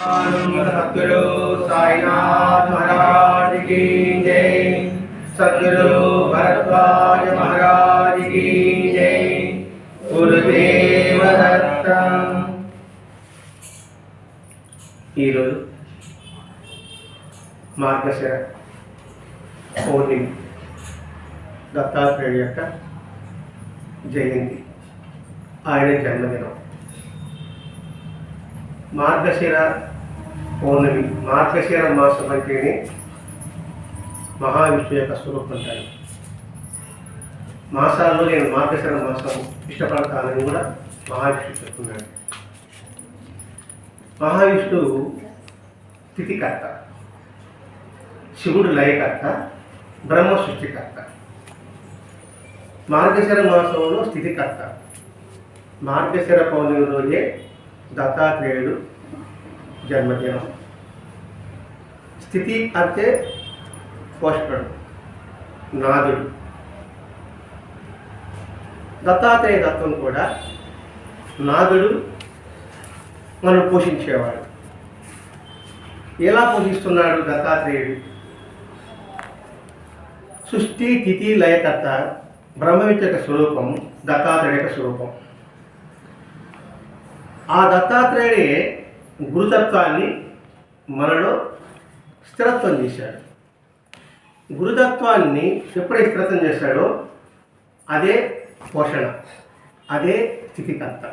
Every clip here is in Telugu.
సద్గురు సాయినాథ్ మహారాజ్కి జై సద్గురు భరద్వాజ మహారాజ్కి జై గురుదేవ దత్త ఈరోజు మార్గశిర పౌర్ణిమ దత్తాత్రేయుడు యొక్క జయంతి ఆయన జన్మదినం. మార్గశిర పౌర్ణమి మార్గశిర మాసం అంటేనే మహావిష్ణు యొక్క స్వరూపం అంటారు. మాసాల్లో నేను మార్గశిర మాసం ఇష్టపడతానని కూడా మహావిష్ణు చెప్తున్నాడు. మహావిష్ణువు స్థితికర్త శివుడు లయకర్త బ్రహ్మ సృష్టికర్త. మార్గశిర మాసంలో స్థితికర్త. మార్గశిర పౌర్ణమి రోజే దత్తాత్రేయుడు జన్మదినం. స్థితి అంటే పోషకుడు నాదుడు దత్తాత్రేయ దత్తం కూడా నాదుడు మనం పోషించేవాడు ఎలా పోషిస్తున్నాడు దత్తాత్రేయుడు సృష్టి తిథి లయకర్త బ్రహ్మవిద్య యొక్క స్వరూపం దత్తాత్రేయ యొక్క స్వరూపం ఆ దత్తాత్రేయుడే గురుతత్వాన్ని మనలో స్థిరత్వం చేశాడు. గురుతత్వాన్ని ఎప్పుడైతే స్థిరత్వం చేశాడో అదే పోషణ అదే స్థితికర్త.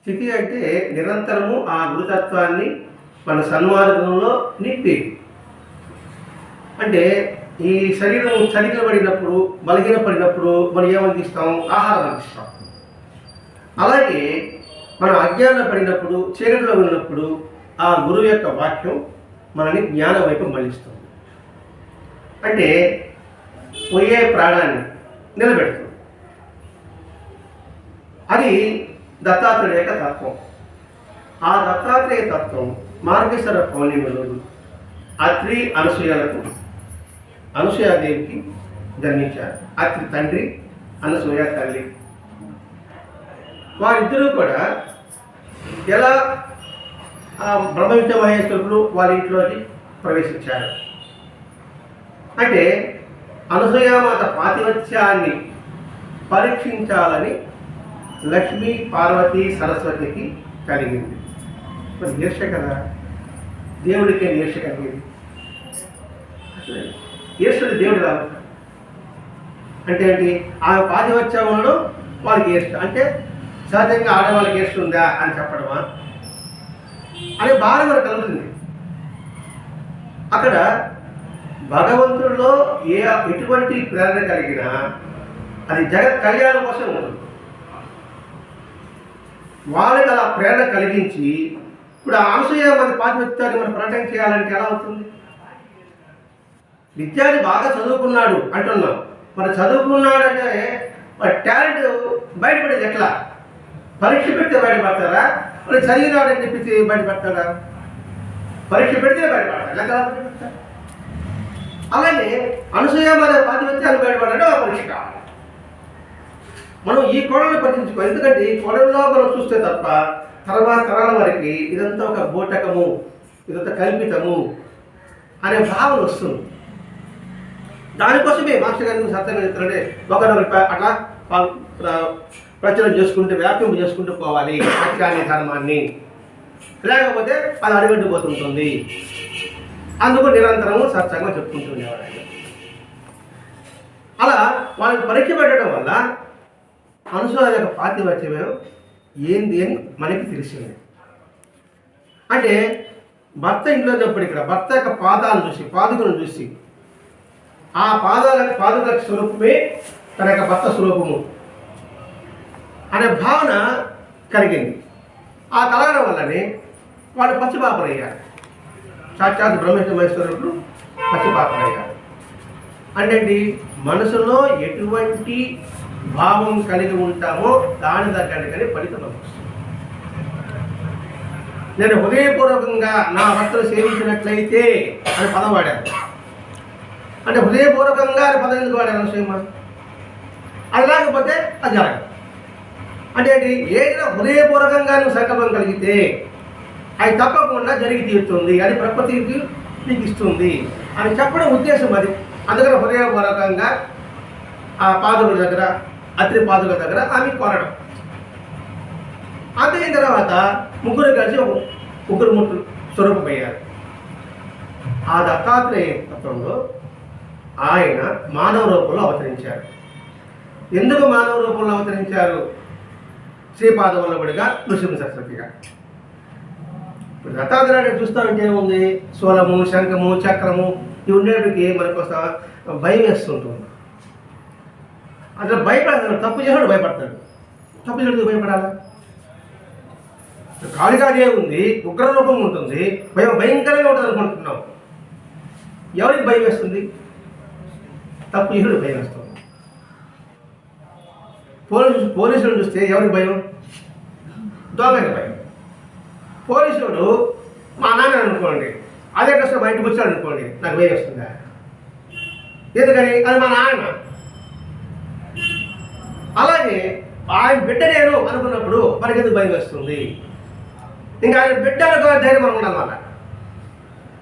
స్థితి అంటే నిరంతరము ఆ గురుతత్వాన్ని మన సన్మార్గంలో నింపి. అంటే ఈ శరీరం చలికబడినప్పుడు బలహీనపడినప్పుడు మనం ఏమందిస్తాం ఆహారం అందిస్తాం అలాగే మనం అజ్ఞానం పడినప్పుడు చీకటిలో ఉన్నప్పుడు ఆ గురువు యొక్క వాక్యం మనల్ని జ్ఞానం వైపు మళ్ళిస్తుంది. అంటే పోయే ప్రాణాన్ని నిలబెడుతుంది. అది దత్తాత్రేయ యొక్క తత్వం. ఆ దత్తాత్రేయ తత్వం మార్గేశ్వర పౌర్ణిమలో అత్రి అనసూయలకు అనసూయాదేవికి జన్మించారు. అత్రి తండ్రి అనసూయ తల్లి. వారిద్దరూ కూడా ఎలా ఆ బ్రహ్మవిద్య మహేశ్వరుడు వారి ఇంట్లోకి ప్రవేశించారు. అంటే అనసూయామాత పాతివత్యాన్ని పరీక్షించాలని లక్ష్మీ పార్వతి సరస్వతికి కలిగింది. మరి ఈర్ష కదా దేవుడికే ఈర్ష కలిగింది ఈశ్వరుడు దేవుడు రాదు అంటే ఏంటి? ఆ పాతివత్యంలో వాళ్ళకి ఈర్ష అంటే సహజంగా ఆడవాళ్ళకి ఈర్ష ఉందా అని చెప్పడమా? అనే బాధ మనకు కలుగుతుంది అక్కడ భగవంతుడిలో ఏ ఎటువంటి ప్రేరణ కలిగినా అది జగత్ కళ్యాణం కోసం ఉంటుంది వాళ్ళకి అలా ప్రేరణ కలిగించి ఇప్పుడు ఆ అనసూయ మన పాతివత్యాన్ని మనం ప్రకటన చేయాలంటే ఎలా అవుతుంది? విద్యార్థి బాగా చదువుకున్నాడు అంటున్నాం. మరి చదువుకున్నాడంటే టాలెంట్ బయటపడేది ఎట్లా? పరీక్ష పెడితే బయటపడతారా? మరి చదివినాడని చెప్పేసి బయటపెడతాడా పరీక్ష పెడితే బయటపడతాడు ఎలా అలాగే అనసూయ మన పాతివత్యాన్ని బయటపడాడు ఆ పరీక్ష కావాలి. మనం ఈ కోణంలో పట్టించుకో. ఎందుకంటే ఈ కోణంలో మనం చూస్తే తప్ప తర్వాత తరాల వరకు ఇదంతా ఒక బోటకము ఇదంతా కల్పితము అనే భావన వస్తుంది. దానికోసమే మాస్టర్ గారిని సత్యంగా చెప్తారంటే ఒకరు అట్లా ప్రచారం చేసుకుంటూ వ్యాప్యం చేసుకుంటూ పోవాలి సత్యాన్ని ధర్మాన్ని. లేకపోతే అది అడుగడ్డిపోతుంటుంది అందుకు నిరంతరము సత్యంగా చెప్పుకుంటుండేవాడు ఆయన అలా వాళ్ళకి పరీక్ష పెట్టడం వల్ల అనుసూయ యొక్క పాతివత్యమే ఏంది అని మనకి తెలిసింది. అంటే భర్త ఇంట్లో ఉన్నప్పుడు ఇక్కడ భర్త యొక్క పాదాలను చూసి పాదుకలను చూసి ఆ పాదాల పాదుక స్వరూపమే తన యొక్క భర్త స్వరూపము. అనే భావన కలిగింది. ఆ కలగడం వల్లనే వాడు పచ్చిపాపలయ్యారు సాక్షాత్ బ్రహ్మేశ్వరుడు పచ్చిపాపలయ్యారు అంటే మనసులో ఎటువంటి భావం కలిగి ఉంటామో దాని దగ్గరగానే ఫలితం వస్తుంది. నేను హృదయపూర్వకంగా నా భర్తను సేవించినట్లయితే అని పదం వాడాను. అంటే హృదయపూర్వకంగా అని పదం ఎందుకు వాడాను శ్రీమ అది లేకపోతే అది జరగదు. అంటే ఏదైనా హృదయపూర్వకంగా నువ్వు సంకల్పం కలిగితే అది తప్పకుండా జరిగి తీరుతుంది. అది ప్రకృతికి నీకు ఇస్తుంది. అని చెప్పడం ఉద్దేశం అది. అందుకని హృదయపూర్వకంగా ఆ పాదుల దగ్గర అత్రి పాదుల దగ్గర ఆమె కోరడం. అంతే తర్వాత ముగ్గురు కలిసి ఒక ముగ్గురు ముట్టు స్వరూపమయ్యారు. ఆ దత్తాత్రేయ తత్వంలో ఆయన మానవ రూపంలో అవతరించారు. ఎందుకు మానవ రూపంలో అవతరించారు? శ్రీపాదవల్లభుడిగా నృసింహ సరస్వతిగా. ఇప్పుడు దత్తాత్రేయుడు చూస్తూ ఏముంది? సోలము శంఖము చక్రము ఇవి ఉండేటికి మనకు ఒక భయం వేస్తుంటుంది. అసలు భయపడతాడు తప్పు చేసాడు భయపడతాడు. తప్పు చేయడానికి భయపడాలా? కాళికాదేవి ఉంది ఉగ్రరూపం ఉంటుంది. భయం భయంకరంగా ఉంటుంది అనుకుంటున్నాం ఎవరికి భయం వేస్తుంది? తప్పు చేసాడు భయం వేస్తుంది. పోలీసు పోలీసులు చూస్తే ఎవరికి భయం? దొంగకి భయం. పోలీసుడు మా నాన్న అనుకోండి అదే డ్రెస్ బయటకు వచ్చాడు అనుకోండి నాకు భయం వస్తుందా? ఎందుకని? అది మా నాన్న. అలాగే ఆయన బిడ్డ నేను అనుకున్నప్పుడు మనకి ఎందుకు భయం వస్తుంది? ఇంకా ఆయన బిడ్డ అనుకున్న ధైర్యం మనం ఉండాలి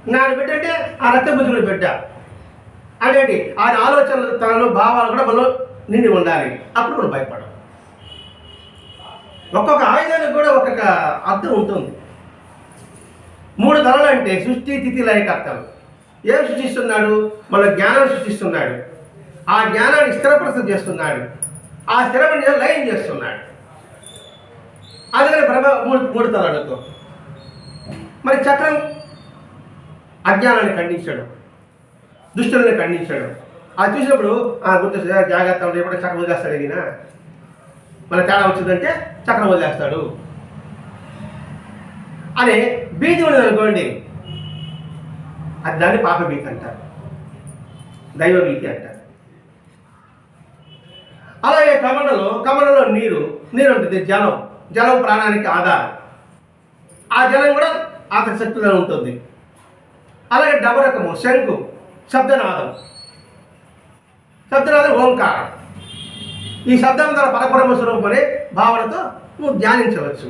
ఇంకా ఆయన బిడ్డ అంటే ఆ రక్తపుత్రుడి బిడ్డ. అదేంటి? ఆయన ఆలోచనలు తనలో భావాలు కూడా మనలో నిండి ఉండాలి. అప్పుడు మనం భయపడాలి ఒక్కొక్క ఆయుధానికి కూడా ఒక్కొక్క అర్థం ఉంటుంది. మూడు తలలు అంటే సృష్టి తిథి లయకర్తలు ఏం సృష్టిస్తున్నాడు? మన జ్ఞానం సృష్టిస్తున్నాడు. ఆ జ్ఞానాన్ని స్థిరపరచం చేస్తున్నాడు. ఆ స్థిరమైన లయం చేస్తున్నాడు. అందుకని ప్రభ మూడు మూడు తలలతో. మరి చక్రం? అజ్ఞానాన్ని ఖండించడం. దుష్టులను ఖండించడం. అది చూసినప్పుడు ఆ గుర్తు జాగ్రత్త ఉంటే ఎప్పుడు చక్రం వదిలేస్తాడు మన తేడా వచ్చిందంటే చక్రం వదిలేస్తాడు. అనే బీజం ఉన్నది అనుకోండి. అది దాన్ని పాప భీతి అంటారు. దైవ భీతి అంటారు. అలాగే కమండలో కమండలో నీరు నీరు ఉంటుంది జలం. జలం ప్రాణానికి ఆధారం. ఆ జలం కూడా ఆకశక్తిలో ఉంటుంది. అలాగే డబరకము శంకు శబ్దనాదం. శబ్దనాదం ఓంకారం. ఈ శబ్దం ద్వారా పరబ్రహ్మ స్వరూపం అనే భావనతో నువ్వు ధ్యానించవచ్చు.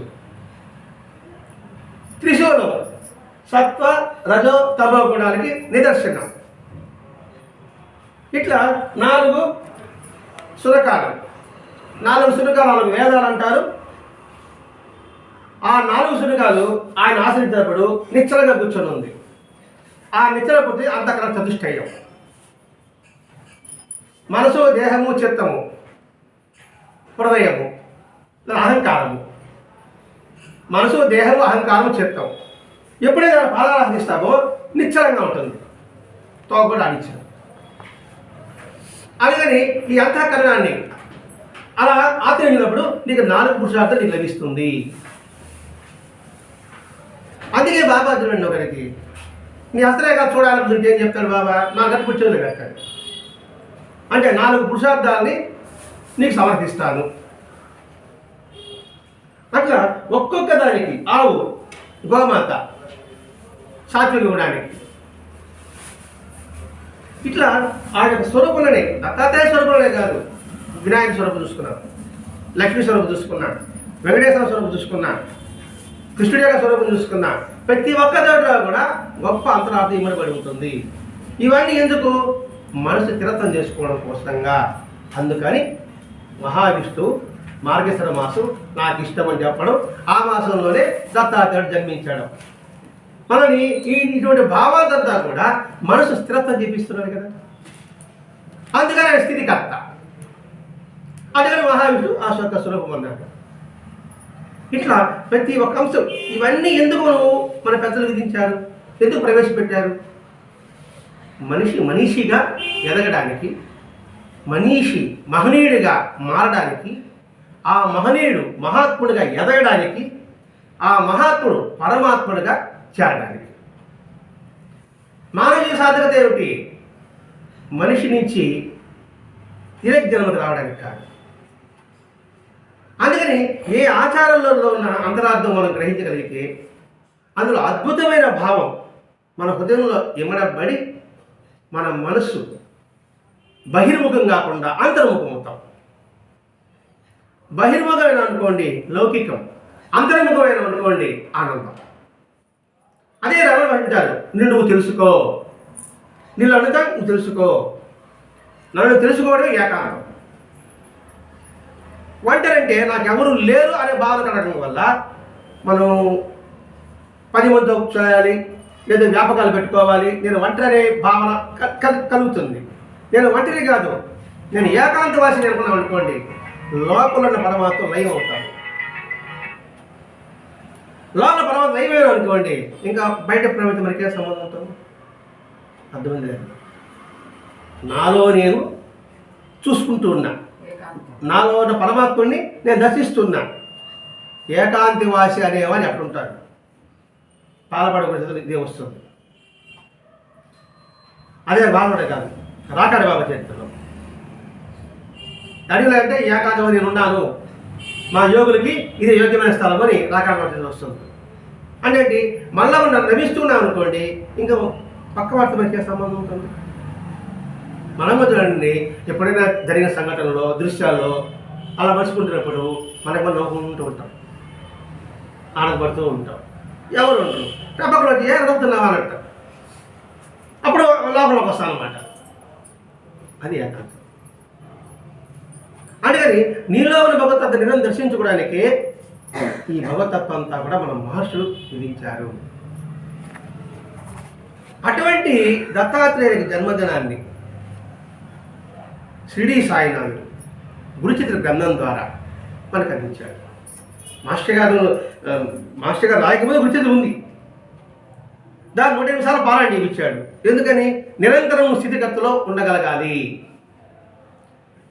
త్రిశూలం సత్వ రజో తమో గుణాలకి నిదర్శనం. ఇట్లా నాలుగు సురకాలు నాలుగు సురకాలు నాలుగు వేదాలు అంటారు. ఆ నాలుగు సురకాలు ఆయన ఆశ్రయించినప్పుడు నిచ్చలగా కూర్చొని ఉంది ఆ నిచ్చల పుట్టి అంతకర చతుష్టయం. మనసు దేహము చిత్తము హృదయము. అహంకారము. మనసు దేహము అహంకారము చిత్తం ఎప్పుడైతే పాదాలు అందిస్తావో నిశ్చలంగా ఉంటుంది. తోకూడ అనిచ్చడం అందుకని ఈ అంతఃకరణాన్ని అలా ఆచరించినప్పుడు నీకు నాలుగు పురుషార్థం నీకు లభిస్తుంది. అందుకే బాబా చూడండి ఒకరికి నీ హస్తరేఖ చూడాలనుకుంటే ఏం చెప్తాడు బాబా? నా గట్టి కూర్చోలేదు పెడతాడు అంటే నాలుగు పురుషార్థాలని నీకు సమర్పిస్తాను అట్లా ఒక్కొక్క దానికి ఆవు గోమాత సాత్విక గుణానికి. ఇట్లా ఆ యొక్క స్వరూపులనే దత్తాత్రేయ స్వరూపులనే కాదు వినాయక స్వరూపం చూసుకున్నాడు లక్ష్మీ స్వరూపం చూసుకున్నాడు వెంకటేశ్వర స్వరూపం చూసుకున్నాడు కృష్ణుడి యొక్క స్వరూపం చూసుకున్నా. ప్రతి ఒక్క దాంట్లో కూడా గొప్ప అంతరార్థం ఇవ్వబడి ఉంటుంది. ఇవన్నీ ఎందుకు? మనసు తిరతం చేసుకోవడం కోసంగా. అందుకని మహావిష్ణువు మార్గశిర మాసం నాకు ఇష్టం అని చెప్పడం ఆ మాసంలోనే దత్తాత్రేయుడు జన్మించడం. మనని ఈ ఇటువంటి భావాలంతా కూడా మనసు స్థిరత్వం చూపిస్తున్నాడు కదా. అందుకని ఆయన స్థితికర్త. అందుకని మహావిష్ణువు ఆ స్వర్గ స్వరూపం అన్నాడు. ఇట్లా ప్రతి ఒక్క అంశం ఇవన్నీ ఎందుకు మన పెద్దలు విధించారు? ఎందుకు ప్రవేశపెట్టారు? మనిషి మనిషిగా ఎదగడానికి మనీషి మహనీయుడిగా మారడానికి ఆ మహనీయుడు మహాత్ముడిగా ఎదగడానికి ఆ మహాత్ముడు పరమాత్ముడిగా చేరడానికి. మానవీయ సాధకత ఏమిటి? మనిషి నుంచి తిరగ్జన్మకు రావడానికి కాదు. అందుకని ఏ ఆచారంలో ఉన్న అంతరార్థం మనం గ్రహించగలిగితే అందులో అద్భుతమైన భావం మన హృదయంలో ఇమడబడి మన మనస్సు బహిర్ముఖం కాకుండా అంతర్ముఖం అవుతాం బహిర్ముఖమైన అనుకోండి లౌకికం అంతర్ముఖమైన అనుకోండి ఆనందం. అదే రమణ అంటారు నిన్ను నువ్వు తెలుసుకో. నీళ్ళు అడుగుతా నువ్వు తెలుసుకో. నన్ను తెలుసుకోవడం ఏకాంతం. ఒంటరంటే నాకు లేరు అనే బాధ కలగడం వల్ల మనం పది మంది చేయాలి లేదా వ్యాపకాలు పెట్టుకోవాలి నేను ఒంటరి అనే భావన క- కలుగుతుంది. నేను ఒంటరి కాదు. నేను ఏకాంతవాసిని అనుకున్నాను అనుకోండి లోపల ఉన్న పరమాత్మ లయం అవుతాను లోపల పరమాత్మ లయమైన అనుకోండి ఇంకా బయట ప్రపంచం మనకే సంబంధం ఉంటుంది? అర్థమైంది లేదు నాలో నేను చూసుకుంటూ ఉన్నా. నాలో ఉన్న పరమాత్ముడిని నేను దర్శిస్తున్నా. ఏకాంతి వాసి అనేవాని అక్కడ ఉంటాడు. పాలపడకూడదు ఇదే వస్తుంది. అదే బాలుడే కాదు. రాకాడి బాబా చరిత్రలో. అడిగిలో అంటే ఏకాంతం నేను ఉన్నాను. మా యోగులకి ఇది యోగ్యమైన స్థలం అని రాకాడి బాబా వస్తుంది. అంటే మళ్ళా మనం రమిస్తున్నాం అనుకోండి ఇంకా పక్క వార్త మనకి సంబంధం ఉంటుంది? మనము చూడండి ఎప్పుడైనా జరిగిన సంఘటనలో దృశ్యాల్లో అలా మర్చుకుంటున్నప్పుడు మనకు మనం నవ్వుకుంటూ ఉంటాం. ఆనందపడుతూ ఉంటాం. ఎవరు ఉంటారు? పక్కన ఏ నవ్వుతున్నావా అని అంటాం అప్పుడు లోపలికి వస్తాం అనమాట అది ఏకాంతం. అందుకని నీలో ఉన్న భగవతత్వ దర్శించుకోవడానికి ఈ భగవతత్వం అంతా కూడా మన మహర్షులు విధించారు. అటువంటి దత్తాత్రేయ జన్మదినాన్ని షిరిడి సాయినాథుడు గురుచిత్ర గ్రంథం ద్వారా మనకు అందించాడు. మాస్టర్ గారు మాస్టర్ గారు రాయకపోతే గురుచిత్రం ఉంది. దాన్ని నూట ఎనిమిది సార్లు పారాయణ చేయించాడు. ఎందుకని? నిరంతరం స్థితిగతులో ఉండగలగాలి.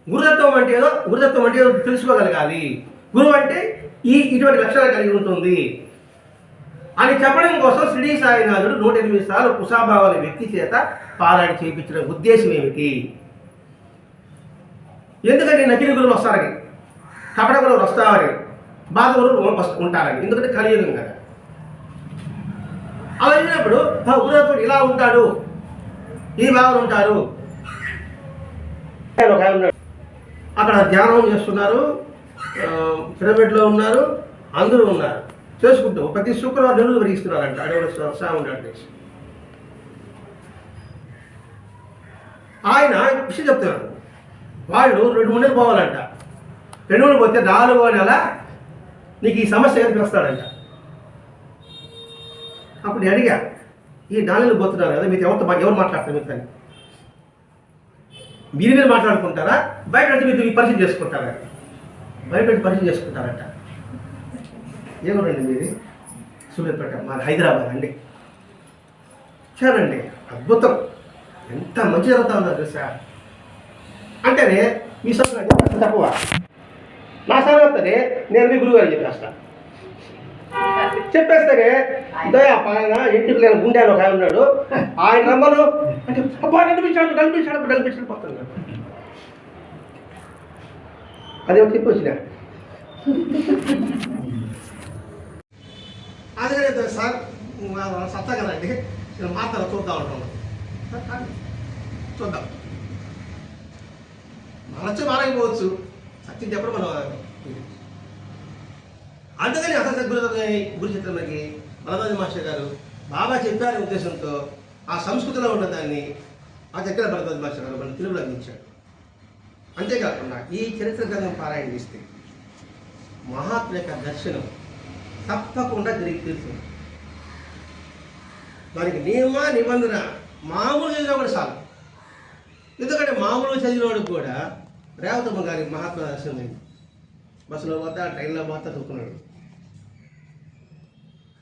గురుదత్వం అంటే ఏదో గురుదత్వం అంటే ఏదో తెలుసుకోగలగాలి. గురువు అంటే ఈ ఇటువంటి లక్షణాలు కలిగి ఉంటుంది. అని చెప్పడం కోసం శ్రీ సాయినాథుడు నూట ఎనిమిది సార్లు కుసాబాబు అనే వ్యక్తి చేత పారాయణ చేయించిన ఉద్దేశం ఏమిటి? ఎందుకంటే నకిలీ గురువులు వస్తారని కపట గురువులు వస్తారని బాధ గురువులు ఉంటారని. ఎందుకంటే కలియుగం కదా అలా వెళ్ళినప్పుడు ఉదయకుడు ఇలా ఉంటాడు. ఈ భావన ఉంటారు. ఆయన ఉన్నాడు. అక్కడ ధ్యానం చేస్తున్నారు. పిరమిడ్లో ఉన్నారు. అందరూ ఉన్నారు. చేసుకుంటూ ప్రతి శుక్రవారం నెలలు పెరిగిస్తున్నారంట అడవుల స్వామి అంటే ఆయన విషయం చెప్తున్నారు వాళ్ళు రెండు మూడు నెలలు పోవాలంట. రెండు మూడు పోతే నాలుగో నెల నీకు ఈ సమస్య కనుక వస్తాడంట. అప్పుడు నేను అడిగా ఈ నాలుగు పోతున్నారు కదా మీరు ఎవరితో ఎవరు మాట్లాడతారు మీతో? మీరు మీరు మాట్లాడుకుంటారా? బయట వచ్చి మీరు పరిచయం చేసుకుంటారా? బయట వచ్చి పరిచయం చేసుకుంటారట. ఏమనండి మీది? సూర్యపేట మాది హైదరాబాద్ అండి. చాలండి అద్భుతం. ఎంత మంచి జరుగుతుందో తెలుసా? అంటేనే మీ సంగతి తక్కువ. నా సంగతి నేను మీ గురువు గారికి చెప్పేస్తా దయా పైన ఇంటికి నేను గుండె అని ఒక ఆయన ఉన్నాడు. ఆయన రమ్మను. అంటే అబ్బా కనిపించాడు కనిపించాడు కనిపించాడు పోతున్నాడు అదే చెప్పి వచ్చిన. అదే సార్ సత్తా కదండి నేను మాత్రం చూద్దాం అంటున్నాను చూద్దాం. మనచ్చు మారకపోవచ్చు. సత్యం చెప్పడం మనం ఇది. అసలు గురి గురు చిత్రంలోకి బలరాజు మాస్టర్ గారు బాబా చెప్పారనే ఉద్దేశంతో ఆ సంస్కృతిలో ఉన్నదాన్ని ఆ దగ్గర భరద్వాజ మాస్టర్ గారు మన తెలుగులో అందించాడు. అంతేకాకుండా ఈ చరిత్ర గ్రంథం పారాయణ చేస్తే మహాత్మ యొక్క దర్శనం తప్పకుండా జరిగి తీరుతుంది. దానికి నియమ నిబంధన మామూలు చదివిన కూడా చాలు. ఎందుకంటే మామూలు చదివినవాడు కూడా రేవతమ్మ గారి మహాత్మ దర్శనం అయింది. బస్సులో పోతా ట్రైన్లో పోతా తొక్కున్నాడు.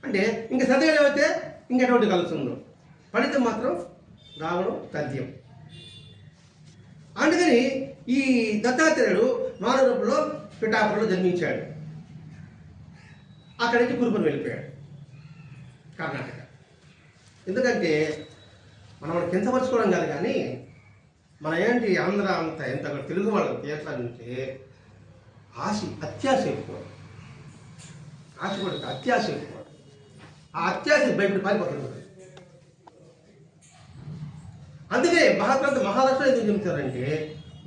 అంటే ఇంకా చదివేమైతే ఇంకెటువంటి కలుస్తుందో ఫలితం మాత్రం రావడం తథ్యం అందుకని ఈ దత్తాత్రేయుడు మానవ రూపంలో పిఠాపురంలో జన్మించాడు. అక్కడి నుంచి కురుపురం వెళ్ళిపోయాడు. కర్ణాటక. ఎందుకంటే మనం వాడిని కించపరచుకోవడం కాదు కానీ మన ఏంటి ఆంధ్ర అంత ఎంత తెలుగు వాళ్ళకి ఎట్లా అంటే ఆశ అత్యాశ ఎక్కువ. ఆశ కూడా అత్యాశ ఎక్కువ. ఆ అత్యాశ బయట పారిపోతుంది అందుకే మహాత్మ మహారాష్ట్ర ఎందుకు చెబుతారంటే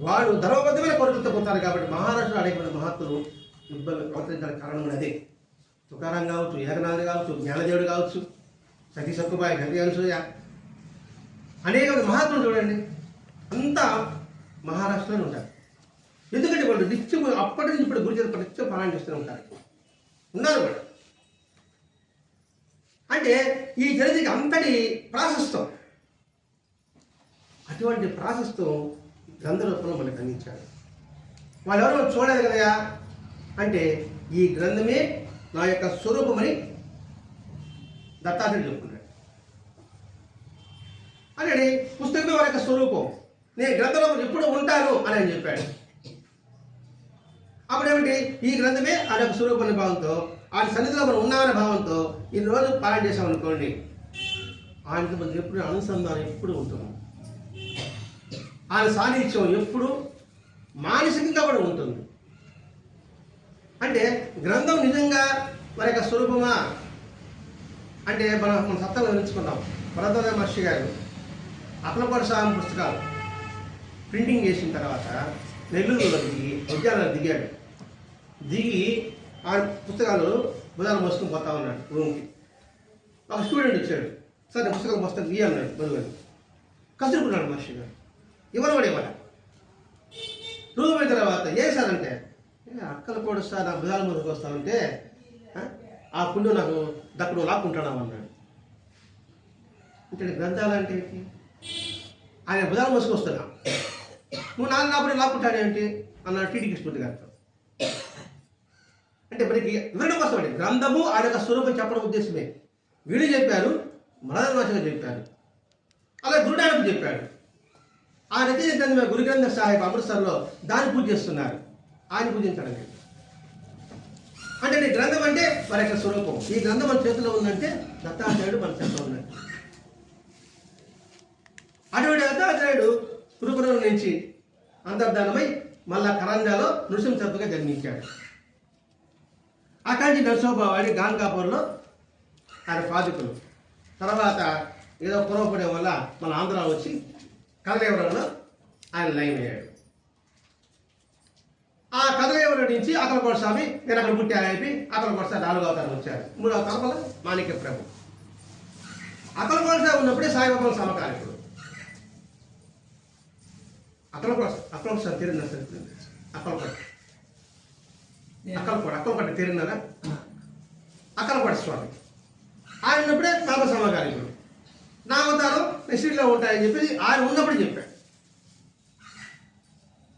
వాడు ధర్మబద్ధమైన కోరికలతో పోతారు కాబట్టి మహారాష్ట్ర అనేకమైన మహాత్ములు ఇబ్బంది అవతరించడానికి కారణం అదే తుకారాం కావచ్చు ఏకనాథ్ కావచ్చు జ్ఞానదేవుడు కావచ్చు సతీ సత్తుబాయి సతీ అనసూయ. అనేక మహాత్ములు చూడండి అంతా మహారాష్ట్రలో ఉంటారు. ఎందుకంటే వాళ్ళు నిత్యం అప్పటి నుంచి ఇప్పుడు గురి ప్రత్యేక పారాయణ చేస్తూనే ఉంటారు. ఉన్నారు కూడా అంటే ఈ చరిత్రకి అంతటి ప్రాశస్తం. అటువంటి ప్రాశస్తం గ్రంథ రూపంలో మనకు అందించాడు. వాళ్ళు ఎవరో చూడలేదు కదయా అంటే ఈ గ్రంథమే నా యొక్క స్వరూపమని దత్తాత్రేయుడు చెప్పుకున్నాడు. అంటే పుస్తకమే వారి యొక్క స్వరూపం. నేను గ్రంథంలో ఎప్పుడు ఉంటాను అని ఆయన చెప్పాడు. అప్పుడేమిటి ఈ గ్రంథమే ఆయన యొక్క స్వరూపం అనే భావంతో ఆయన సన్నిధిలో మనం ఉన్నామనే భావంతో ఈ రోజు పాలన చేసాం అనుకోండి ఆయనతో మనకి ఎప్పుడు అనుసంధానం ఎప్పుడు ఉంటుంది. ఆయన సాన్నిధ్యం ఎప్పుడు మానసికంగా కూడా ఉంటుంది. అంటే గ్రంథం నిజంగా మరి యొక్క స్వరూపమా? అంటే మనం మన సత్తంలో వివరించుకున్నాం ప్రధాన మహర్షి గారు అఖలపాడు సాగం పుస్తకాలు ప్రింటింగ్ చేసిన తర్వాత నెల్లూరులో దిగి ఉద్యానంలో దిగాడు. దిగి ఆ పుస్తకాలు భుజాలు మోసుకొని పోతా ఉన్నాడు రూమ్కి. ఒక స్టూడెంట్ వచ్చాడు. సార్ నేను పుస్తకం మోస్తాను దిగి అన్నాడు బదులు కసురుకున్నాడు మహర్షి గారు. ఇవ్వను కూడా ఇవ్వాలి రూమ్ అయిన తర్వాత. ఏ సార్? అంటే అక్కలు కూడా సార్ నా భుజాల ముందుకు వస్తానంటే "ఆ, ఆ పుణ్యం నాకు దక్కడు లాక్కుంటాడా అన్నాడు. అంటే గ్రంథాలు అంటే ఏంటి? ఆయన బుధాలు మోసుకొస్తున్నా నువ్వు నాన్న అప్పుడు లాక్కుంటాడేంటి? అన్నాడు టీడీ కృష్ణమూర్తి గారితో అంటే మనకి వినడం కోసం అండి. గ్రంథము ఆయన యొక్క స్వరూపం చెప్పడం ఉద్దేశమే. వీళ్ళు చెప్పారు మరణనాశనం చెప్పారు. అలాగే గురునానక్ చెప్పాడు. ఆ రచయిత గ్రంథం గురు గ్రంథ సాహిబ్ అమృత్సర్లో దాన్ని పూజ చేస్తున్నారు. ఆయన పూజించడం అంటే ఈ గ్రంథం అంటే వారి యొక్క స్వరూపం. ఈ గ్రంథం మన చేతిలో ఉందంటే దత్తాత్రేయుడు మన చేతిలో ఉన్నాడు. అటువంటి దత్తాత్రేయుడు పురుపురం నుంచి అంతర్ధానమై మళ్ళా కరంజాలో నృసింహతత్వగా జన్మించాడు. అక్కడి నుంచి నరసోబావాడి గాంగాపూర్లో ఆయన పాదుకులు. తర్వాత ఏదో పూర్వపడడం వల్ల మన ఆంధ్ర వచ్చి కదలేవరంలో ఆయన లైన్ అయ్యాడు. ఆ కదలేవరం నుంచి అక్కడ స్వామి నేను అక్కడ పుట్టాను అయిపోయి అక్కలకోట స్వామి నాలుగో అవతారం వచ్చారు మూడో అవతారం మాణిక్య ప్రభు. అక్కడ స్వామి ఉన్నప్పుడే సాయిబాబా సమకాలికుడు. అక్కలకోట అక్కలకోట స్వామి అక్కడ అక్కలకోట అక్కలకోడ అక్కలకోట తీరిన్నదా అక్కలకోట స్వామి. ఆయన ఉన్నప్పుడే బాబా సమకాలికుడు నా అవతారం నెక్స్ట్లో ఉంటాయని చెప్పి ఆయన ఉన్నప్పుడు చెప్పాడు.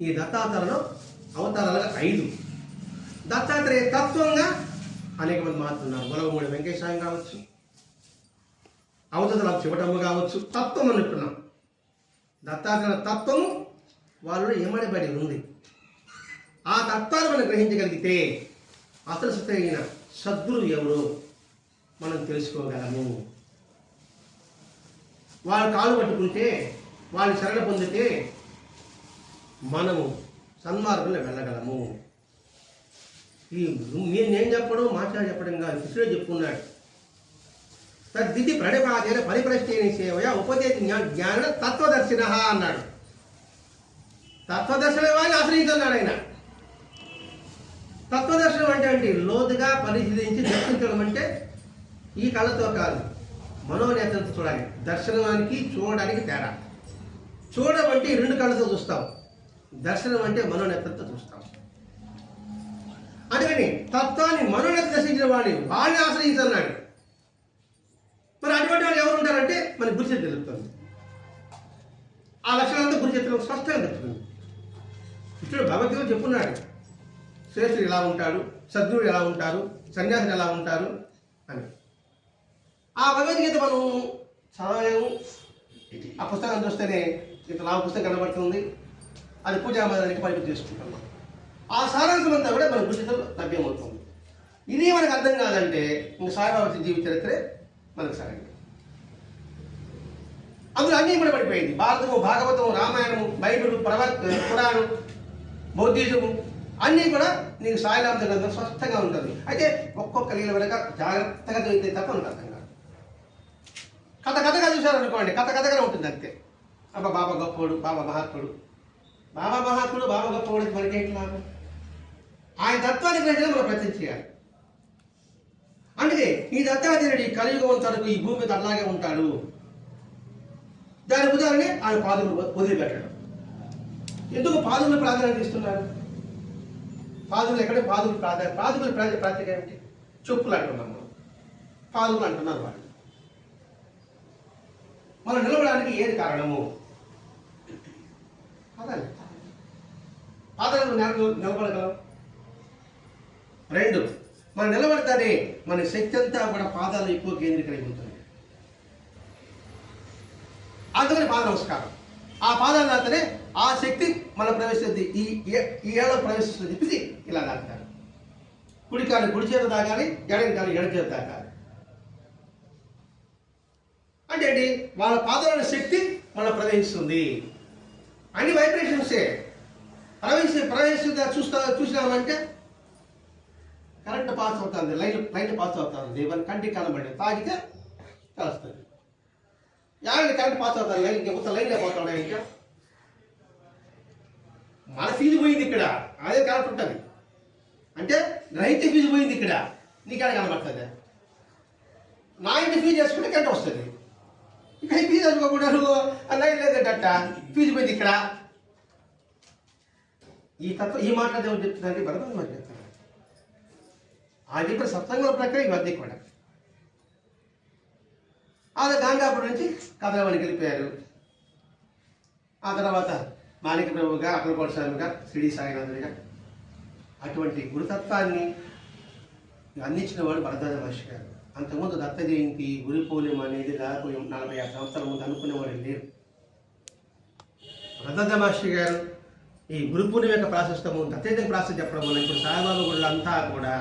ఈ దత్తావతారంలో అవతారాలుగా ఐదు. దత్తాత్రేయ తత్వంగా అనేక మంది మాట్లాడుతున్నారు మొలగమూడి వెంకటేశ్వరం కావచ్చు అవతల చివటమ్మ కావచ్చు తత్వం అని చెప్తున్నాం దత్తాత్రేయ తత్వము వాళ్ళు ఎమ్మడిబడి ఉంది. ఆ తత్వాన్ని మనం గ్రహించగలిగితే అసలు సత్యమైన సద్గురు ఎవరు మనం తెలుసుకోగలము. వాళ్ళు కాలు పట్టుకుంటే వాళ్ళు శరణ పొందితే మనము సన్మార్గంలో వెళ్ళగలము. ఈ నేను నేను చెప్పడం మాట్లాడి చెప్పడం కాదు శిష్యుడే చెప్పుకున్నాడు. తద్ది ప్రణిపాతైన పరిప్రశ్న సేవయ ఉపదేశ జ్ఞాన తత్వదర్శిన అన్నాడు. తత్వదర్శన వాడిని ఆశ్రయించన్నాడు ఆయన. తత్వదర్శనం అంటే ఏంటి? లోతుగా పరిశీలించి దర్శించడం అంటే ఈ కళ్ళతో కాదు. మనోనేతలతో చూడాలి. దర్శనానికి చూడడానికి తేడా. చూడడం అంటే రెండు కళ్ళతో చూస్తాం. దర్శనం అంటే మనోనేతలతో చూస్తాం. అందుకని తత్వాన్ని మనోనేత దర్శించిన వాడిని వాళ్ళని ఆశ్రయించన్నాడు. మరి అటువంటి వాళ్ళు ఎవరు ఉంటారంటే? మన గురిచేతి తెలుపుతుంది. ఆ లక్షణాలతో గురిచేతిలో స్పష్టంగా తెలుపుతుంది. ఇప్పుడు భగవద్గీత చెప్పున్నాడు. శ్రేష్ఠుడు ఎలా ఉంటాడు? సద్గురుడు ఎలా ఉంటారు సన్యాసులు ఎలా ఉంటారు అని. ఆ భగవద్గీత మనం చదవలేము. ఆ పుస్తకం చూస్తేనే ఇంత నా పుస్తకం కనబడుతుంది. అది పూజా మందిరానికి పరిమితి చేసుకుంటున్నాం ఆ సారాంశం అంతా కూడా మన గుడితో లభ్యమవుతుంది. ఇది మనకు అర్థం కాదంటే ఇంక సాయిబాబా జీవిత చరిత్రే మనకు సరైనది అందులో అన్నీ కూడా పడిపోయింది. భారతము భాగవతము రామాయణము బైబిల్ ప్రవర్ పురాణం బౌద్ధిజము అన్నీ కూడా నీకు సాయిరామ గ్రంథం స్పష్టంగా ఉంటుంది. అయితే ఒక్కొక్క లీల వెనక జాగ్రత్తగా చదివితే తప్ప ఉంటుంది అర్థం కాదు. కథ కథగా చూశారనుకోండి కథ కథగానే ఉంటుంది అంతే. అబ్బా బాబా గొప్పోడు బాబా మహాత్ముడు. బాబా మహాత్ముడు బాబా గొప్పవాడికి మనకేంటి లాభం? ఆయన తత్వాన్ని గ్రహించడం మనం ప్రయత్నం చేయాలి. అందుకే ఈ దత్తాత్రేయుడు ఈ కలియుగం తరకు ఈ భూమి మీద అలాగే ఉంటాడు. దాని ఉదాహరణ ఆయన పాదములు వదిలిపెట్టడం. ఎందుకు పాదములు ప్రాధాన్యత ఇస్తున్నారు పాదులు ఎక్కడ? పాదులు ప్రాధ పాదుల ప్రాధాన్యత ప్రాతిక ఏమిటి? చెప్పులు అంటున్నాం మనం పాదులు అంటున్నారు వాళ్ళు. మనం నిలబడడానికి ఏది కారణము? పాదాలు. పాదాలను నిలబడగలం? రెండు మనం నిలబడతానే మన శక్తి అంతా కూడా పాదాలు ఎక్కువ కేంద్రీకరిస్తుంది అందుకని పాద నమస్కారం. ఆ పాదాలు దాతనే ఆ శక్తి మన ప్రవేశిస్తుంది. ఈ ఏ- ఈ ఏడో ప్రవేశిస్తుంది చెప్పేసి ఇలా దాటారు కుడి కాలు కుడి చేత దాకాలి ఎడని కాలు ఎడ చేత దాకాలి అంటే ఏంటి? వాళ్ళ పాదాల శక్తి మన ప్రవహిస్తుంది. అన్ని వైబ్రేషన్సే ప్రవేశ ప్రవేశంగా చూస్తా చూసినామంటే కరెంట్ పాస్ అవుతుంది. లైన్ లైట్ పాస్ అవుతుంది. ఇవన్నీ కంటికి కనబడి తాగితే కలుస్తుంది యాడ కరెంట్ పాస్ అవుతుంది. లైన్ ఇంకొక లైన్లో పోతాడు ఇంకా. మన ఫీజు పోయింది ఇక్కడ. అదే కరెక్ట్ ఉంటుంది. అంటే రైతు ఫీజు పోయింది ఇక్కడ. నీకు ఎక్కడ కనబడుతుంది? నా ఇంటి ఫీజు చేసుకుంటే కరెంట్ వస్తుంది. ఇక్కడ ఈ ఫీజు వేసుకోకుండా నువ్వు ఆ లైన్ లేదంట ఫీజు పోయింది ఇక్కడ. ఈ తత్వం ఈ మాట దేవుడు చెప్తుందంటే బలమైన మాట చెప్తాను ఆ చెప్పిన సత్సంగ ప్రక్రియ ఇవన్నీ కూడా. ఆ గాంగాపురం నుంచి కథలవానికి వెళ్ళిపోయారు. ఆ తర్వాత మాణిక ప్రభుగా అక్కలకోట స్వామిగా శ్రీడి సాయినాథుడిగా అటువంటి గురుతత్వాన్ని అందించిన వాడు భరద్వాజ మహర్షి గారు. అంతకుముందు దత్త జయంతి గురు పౌర్ణిమ అనేది దాదాపు నలభై ఆరు సంవత్సరాల ముందు అనుకునేవాడు లేరు. భరద్వాజ మహర్షి గారు ఈ గురు పూర్ణిమ యొక్క ప్రాశస్తము దత్తజయంతి ప్రాశస్తం చెప్పడం వల్ల ఇప్పుడు సాయిబాబా గుళ్ళు అంతా కూడా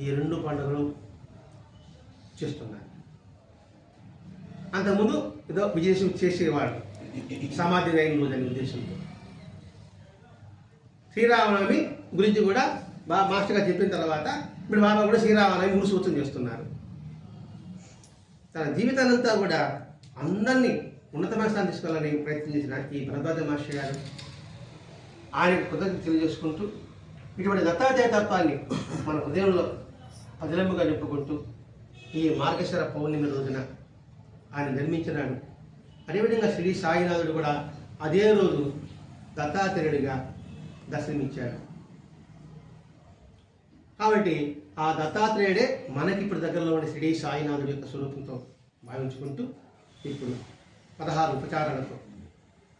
ఈ రెండు పండుగలు చేస్తున్నారు. అంతకుముందు ఏదో విజయసం చేసేవాడు. సమాధి అయిన అనే ఉద్దేశంతో. శ్రీరామనవమి గురించి కూడా బా మాస్టర్ గారు చెప్పిన తర్వాత ఇప్పుడు బాబా కూడా శ్రీరామనవమి మూడు చేస్తున్నారు. తన జీవితానంతా కూడా అందరినీ ఉన్నతమైన స్థానం తీసుకోవాలని చేసిన ఈ భరద్వాజ మాస్టర్ గారు ఆయన కృతజ్ఞత తెలియజేసుకుంటూ ఇటువంటి దత్తాజయతత్వాన్ని మన హృదయంలో పదిలంబుగా నింపుకుంటూ ఈ మార్గశర పౌర్ణమి రోజున ఆయన నిర్మించినాడు అదేవిధంగా శ్రీ సాయినాథుడు కూడా అదే రోజు దత్తాత్రేయుడిగా దర్శనమిచ్చాడు. కాబట్టి ఆ దత్తాత్రేయుడే మనకి ఇప్పుడు దగ్గరలో ఉండే శ్రీ సాయినాథుడి యొక్క స్వరూపంతో భావించుకుంటూ ఇప్పుడు పదహారు ఉపచారాలతో.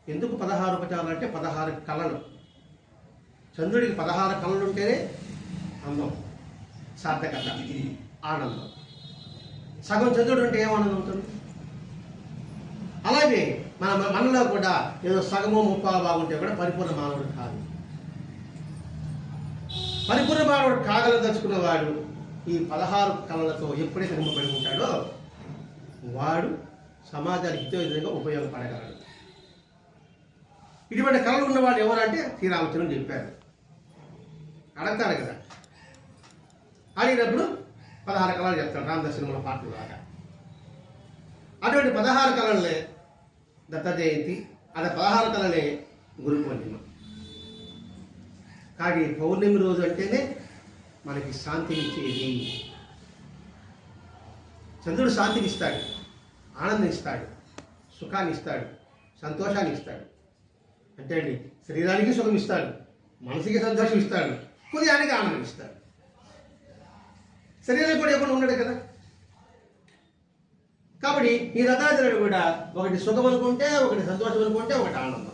ఎందుకు పదహారు ఉపచారాలు అంటే పదహారు కళలు? చంద్రుడికి పదహారు కళలు ఉంటేనే అందం సార్థకత ఆనందం. సగం చంద్రుడు ఉంటే ఏం ఆనందం అవుతుంది? అలాగే మన మనలో కూడా ఏదో సగము ముప్పా బాగుంటే కూడా పరిపూర్ణ మానవుడు కాదు. పరిపూర్ణ మానవుడు కాగలదలుచుకున్న వాడు ఈ పదహారు కళలతో ఎప్పుడైతే నింపబడి ఉంటాడో వాడు సమాజానికి హితవిధంగా ఉపయోగపడగలడు. ఇటువంటి కళలు ఉన్నవాడు ఎవరంటే శ్రీరామచంద్రుడు చెప్పారు. అడగతారు కదా. అడిగినప్పుడు పదహారు కళలు చెప్తాడు రామదర్శనంలో పాటలు దాకా అటువంటి పదహారు కళలే దత్త జయంతి అదే పదహారు కళలే గురు పూర్ణిమ కానీ పౌర్ణమి రోజు అంటేనే మనకి శాంతినిచ్చేది. చంద్రుడు శాంతిని ఇస్తాడు ఆనందం ఇస్తాడు సుఖాన్ని ఇస్తాడు సంతోషాన్ని ఇస్తాడు అంటే అండి శరీరానికి సుఖం ఇస్తాడు మనసుకి సంతోషం ఇస్తాడు హృదయానికి ఆనందం ఇస్తాడు శరీరం కూడా ఎప్పుడు ఉండడు కదా? కాబట్టి ఈ దత్తాత్రేయుడు కూడా ఒకటి సుఖం అనుకుంటే ఒకటి సంతోషం అనుకుంటే ఒకటి ఆనందం.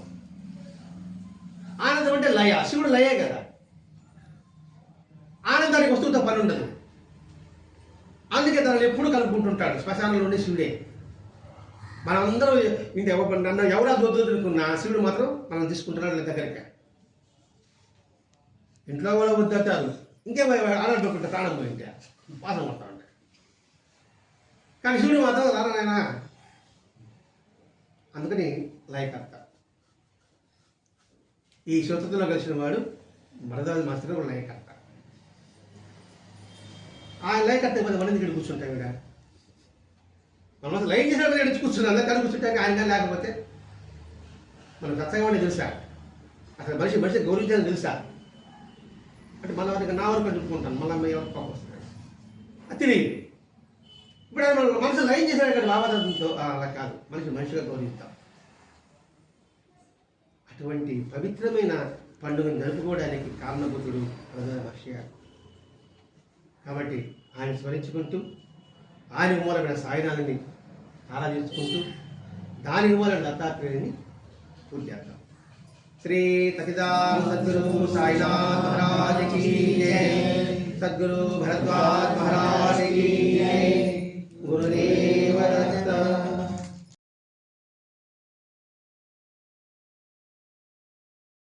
ఆనందం అంటే లయ. శివుడు లయే కదా. ఆనందానికి వస్తువుతో పని ఉండదు. అందుకే తనను ఎప్పుడు కలుపుకుంటుంటాడు. శ్మశానంలో ఉండే శివుడే. మనందరం ఇంత ఎవ- నన్ను ఎవరా దొద్దుకున్నా శివుడు మాత్రం మనం తీసుకుంటున్నాడు నా దగ్గరికి. ఇంట్లో కూడా వద్దంటారు ఇంకే ఆనందం ప్రాణం పోయింటే వాసన పడతా కానీ శివుడు మాత్రం రానైనా అందుకని లయకర్త ఈ శోతతో కలిసిన వాడు మరదాది మాస్టర్ కూడా లయకర్త ఆ లయకర్త పది మంది ఇక్కడ కూర్చుంటాం ఇక్కడ. మనం అసలు లైన్ చేసినప్పుడు ఎడిచి కూర్చున్నాం. అందరూ కలిసి కూర్చుంటాం ఆయన కానీ లేకపోతే. మనం సత్సంగం తెలుసా? అసలు మనిషి మనిషి గౌరవించాలని తెలుసా? అంటే మన వరకు నా వరకు చెప్పుకుంటాను. మళ్ళీ మీ వరకు పాపం వస్తాడు అది తెలియదు ఇప్పుడు ఆయన మనసు లైన్ చేశాడు ఇక్కడ లావాదేవీతో అలా కాదు. మనిషి మనిషిగా గౌరవిస్తాం అటువంటి పవిత్రమైన పండుగను జరుపుకోవడానికి కారణభూతుడు ప్రధాన మహర్షి కాబట్టి ఆయన స్మరించుకుంటూ ఆయన మూలమైన సాయనాలని ఆరాధించుకుంటూ దాని మూలమైన దత్తాత్రేయుని పూర్తి చేద్దాం. శ్రీ తటిదాం సద్గురు సాయినాథ్ మహారాజ్ కీ సద్గురు భరద్వాజ్ మహారాజ్ కీ Hare